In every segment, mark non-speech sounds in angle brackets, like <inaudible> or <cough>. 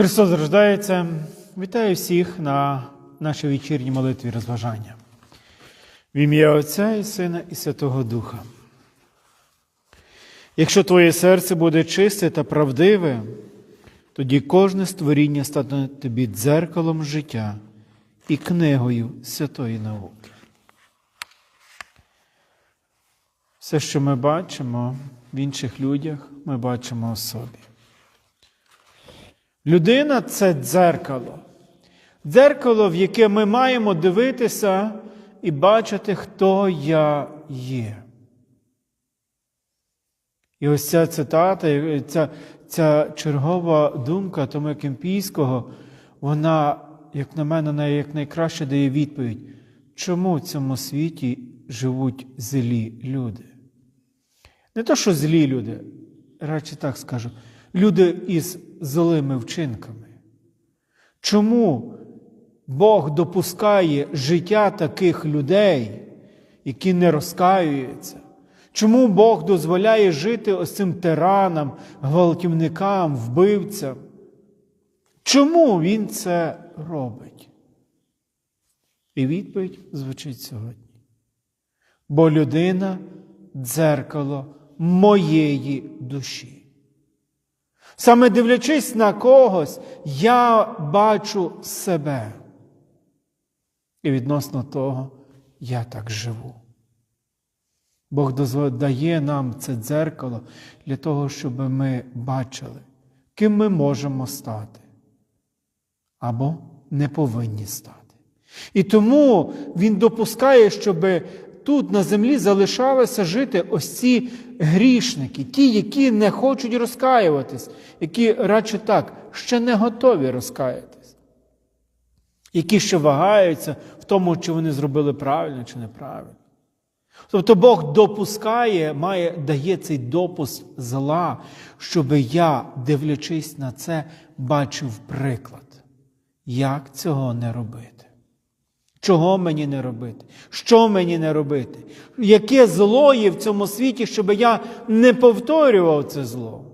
Христос рождається. Вітаю всіх на нашій вечірній молитві розважання. В ім'я Отця і Сина і Святого Духа. Якщо твоє серце буде чисте та правдиве, тоді кожне створіння стане тобі дзеркалом життя і книгою святої науки. Все, що ми бачимо в інших людях, ми бачимо у собі. Людина це дзеркало. Дзеркало, в яке ми маємо дивитися і бачити, хто я є. І ось ця цитата, ця, ця чергова думка Тома Кемпійського, вона, як на мене, най- як найкраще дає відповідь, чому в цьому світі живуть злі люди. Не то, що злі люди, радше так скажу, люди із злими вчинками. Чому Бог допускає життя таких людей, які не розкаюються? Чому Бог дозволяє жити ось цим тиранам, гвалтівникам, вбивцям? Чому Він це робить? І відповідь звучить сьогодні. Бо людина дзеркало моєї душі. Саме дивлячись на когось, я бачу себе. І відносно того я так живу. Бог дає нам це дзеркало для того, щоб ми бачили, ким ми можемо стати або не повинні стати. І тому Він допускає, щоб тут на землі залишалися жити ось ці грішники, ті, які не хочуть розкаюватись, які радше так, ще не готові розкаятись, які ще вагаються в тому, чи вони зробили правильно чи неправильно. Тобто Бог допускає, має, дає цей допуск зла, щоб я, дивлячись на це, бачив приклад, як цього не робити. Чого мені не робити? Що мені не робити? Яке зло є в цьому світі, щоб я не повторював це зло?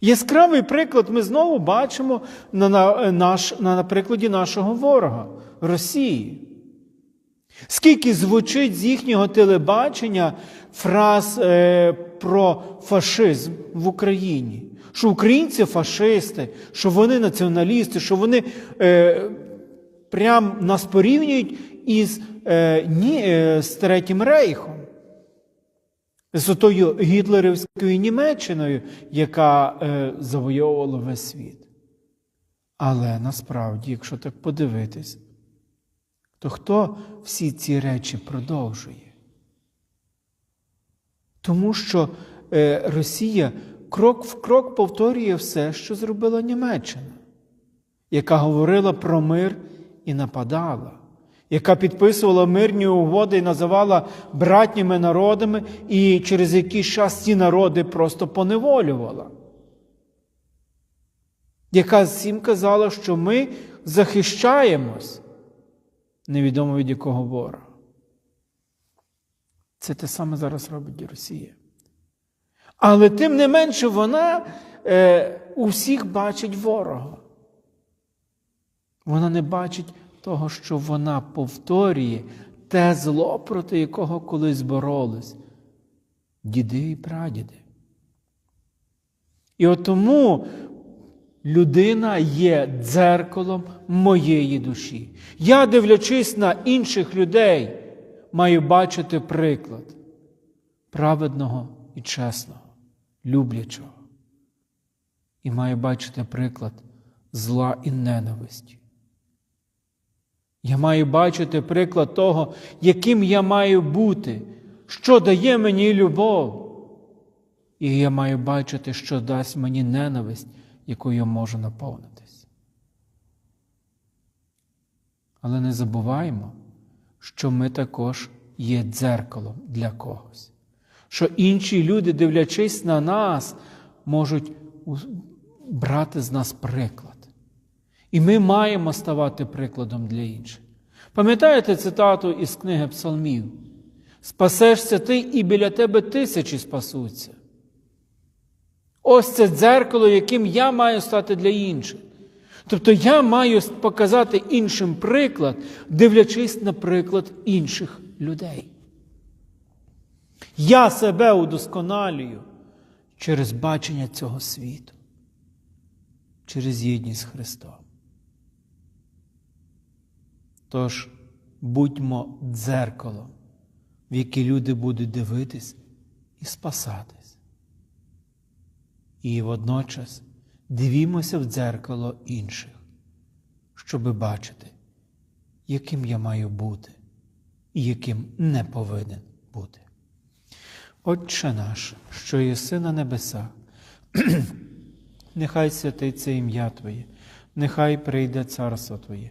Яскравий приклад ми знову бачимо на, на, наш, на, на прикладі нашого ворога Росії. Скільки звучить з їхнього телебачення фраз е, про фашизм в Україні? Що українці фашисти, що вони націоналісти, що вони е, прям нас порівнюють із, е, ні, е, з Третім Рейхом, з тою гітлерівською Німеччиною, яка е, завойовувала весь світ. Але насправді, якщо так подивитись, то хто всі ці речі продовжує? Тому що е, Росія крок в крок повторює все, що зробила Німеччина, яка говорила про мир і нападала, яка підписувала мирні угоди і називала братніми народами, і через якийсь час ці народи просто поневолювала. Яка всім казала, що ми захищаємось невідомо від якого ворога. Це те саме зараз робить і Росія. Але тим не менше вона е, у бачить ворога. Вона не бачить того, що вона повторює те зло, проти якого колись боролись. Діди і прадіди. І тому людина є дзеркалом моєї душі. Я, дивлячись на інших людей, маю бачити приклад праведного і чесного, люблячого. І маю бачити приклад зла і ненависті. Я маю бачити приклад того, яким я маю бути, що дає мені любов. І я маю бачити, що дасть мені ненависть, якою я можу наповнитись. Але не забуваємо, що ми також є дзеркалом для когось. Що інші люди, дивлячись на нас, можуть брати з нас приклад. І ми маємо ставати прикладом для інших. Пам'ятаєте цитату із книги Псалмів? Спасешся ти, і біля тебе тисячі спасуться. Ось це дзеркало, яким я маю стати для інших. Тобто я маю показати іншим приклад, дивлячись на приклад інших людей. Я себе удосконалюю через бачення цього світу, через єдність Христом. Тож будьмо дзеркалом, в яке люди будуть дивитись і спасатись. І водночас дивімося в дзеркало інших, щоби бачити, яким я маю бути і яким не повинен бути. Отче наш, що єси на небесах, <clears throat> нехай святиться ім'я Твоє, нехай прийде царство Твоє,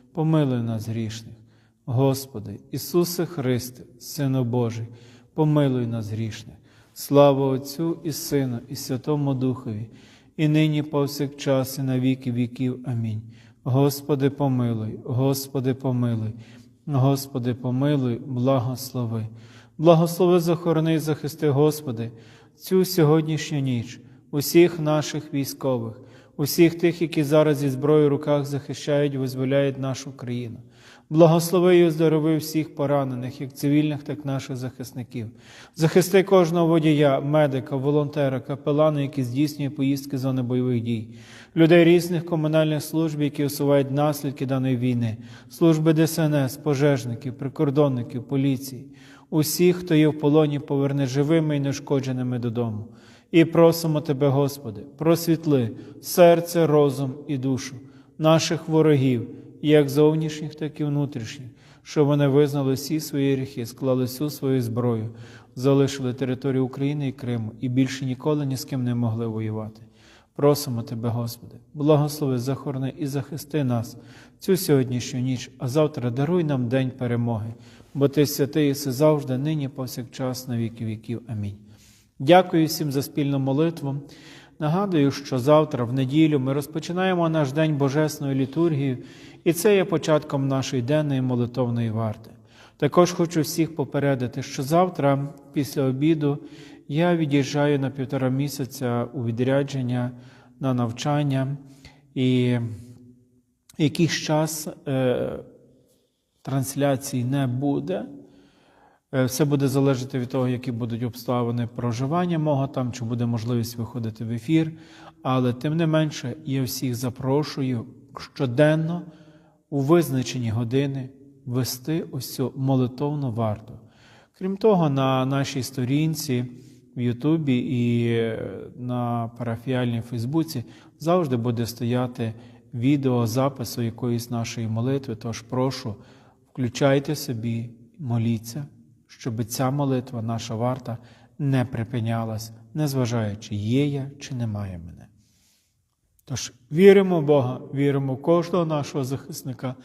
помилуй нас грішних. Господи, Ісусе Христе, Сину Божий, помилуй нас грішних. Слава Отцю і Сину, і Святому Духові, і нині повсякчас, і на віки віків. Амінь. Господи, помилуй, Господи, помилуй, Господи, помилуй, благослови. Благослови, захорони і захисти, Господи, цю сьогоднішню ніч, усіх наших військових, усіх тих, які зараз зі зброєю в руках захищають, визволяють нашу країну. Благослови і оздорови всіх поранених, як цивільних, так і наших захисників. Захисти кожного водія, медика, волонтера, капелана, які здійснює поїздки зони бойових дій, людей різних комунальних служб, які усувають наслідки даної війни, служби ДСНС, пожежників, прикордонників, поліції, усіх, хто є в полоні, поверни живими і нешкодженими додому. І просимо Тебе, Господи, просвітли серце, розум і душу наших ворогів, як зовнішніх, так і внутрішніх, щоб вони визнали всі свої гріхи, склали всю свою зброю, залишили територію України і Криму і більше ніколи ні з ким не могли воювати. Просимо Тебе, Господи, благослови, захорони і захисти нас цю сьогоднішню ніч, а завтра даруй нам день перемоги, бо Ти святий єси завжди, нині, повсякчас, на віки віків. Амінь. Дякую всім за спільну молитву. Нагадую, що завтра, в неділю, ми розпочинаємо наш день Божесної літургії, і це є початком нашої денної молитовної варти. Також хочу всіх попередити, що завтра, після обіду, я від'їжджаю на півтора місяця у відрядження на навчання, і якийсь час е, трансляції не буде. Е, Все буде залежати від того, які будуть обставини проживання мого там, чи буде можливість виходити в ефір. Але тим не менше, я всіх запрошую щоденно у визначені години вести ось цю молитовну варту. Крім того, на нашій сторінці в Ютубі і е, на парафіальній Фейсбуці завжди буде стояти відео запису якоїсь нашої молитви. Тож прошу, включайте собі, моліться щоб ця молитва, наша варта, не припинялась, незважаючи, є я чи немає мене. Тож віримо в Бога, віримо в кожного нашого захисника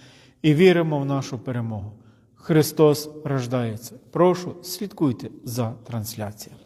і віримо в нашу перемогу. Христос рождається. Прошу, слідкуйте за трансляцією.